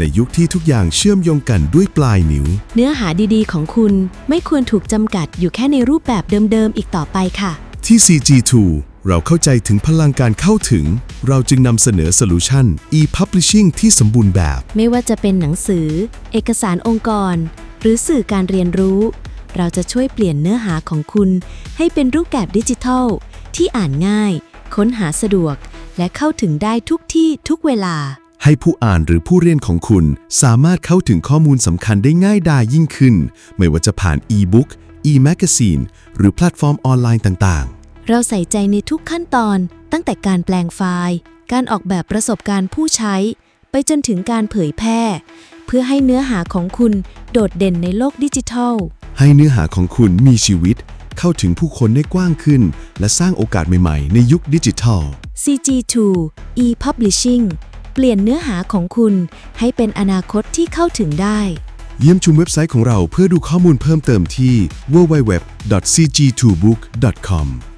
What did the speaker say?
ในยุคที่ทุกอย่างเชื่อมโยงกันด้วยปลายนิ้ว เนื้อหาดีๆ ของคุณไม่ควรถูกจำกัดอยู่แค่ในรูปแบบเดิมๆ อีกต่อไปค่ะ ที่ CG2 เราเข้าใจถึงพลังการเข้าถึง เราจึงนำเสนอโซลูชัน e-publishing ที่สมบูรณ์แบบ ไม่ว่าจะเป็นหนังสือ เอกสารองค์กร หรือสื่อการเรียนรู้ เราจะช่วยเปลี่ยนเนื้อหาของคุณ ให้เป็นรูปแบบดิจิทัล ที่อ่านง่าย ค้นหาสะดวก และเข้าถึงได้ทุกที่ทุกเวลา ให้ผู้อ่านหรือผู้เรียนของคุณสามารถเข้าถึงข้อมูลสำคัญได้ง่ายดายยิ่งขึ้น ไม่ว่าจะผ่าน e-book e-magazine หรือแพลตฟอร์มออนไลน์ต่างๆ เราใส่ใจในทุกขั้นตอน ตั้งแต่การแปลงไฟล์ การออกแบบประสบการณ์ผู้ใช้ ไปจนถึงการเผยแพร่ เพื่อให้เนื้อหาของคุณโดดเด่นในโลกดิจิทัล ให้เนื้อหาของคุณมีชีวิต เข้าถึงผู้คนได้กว้างขึ้น และสร้างโอกาสใหม่ๆ ในยุคดิจิทัล CG2 e-publishing เปลี่ยนเนื้อหาของคุณให้เป็นอนาคตที่เข้าถึงได้ เยี่ยมชมเว็บไซต์ของเราเพื่อดูข้อมูลเพิ่มเติมที่ www.cg2book.com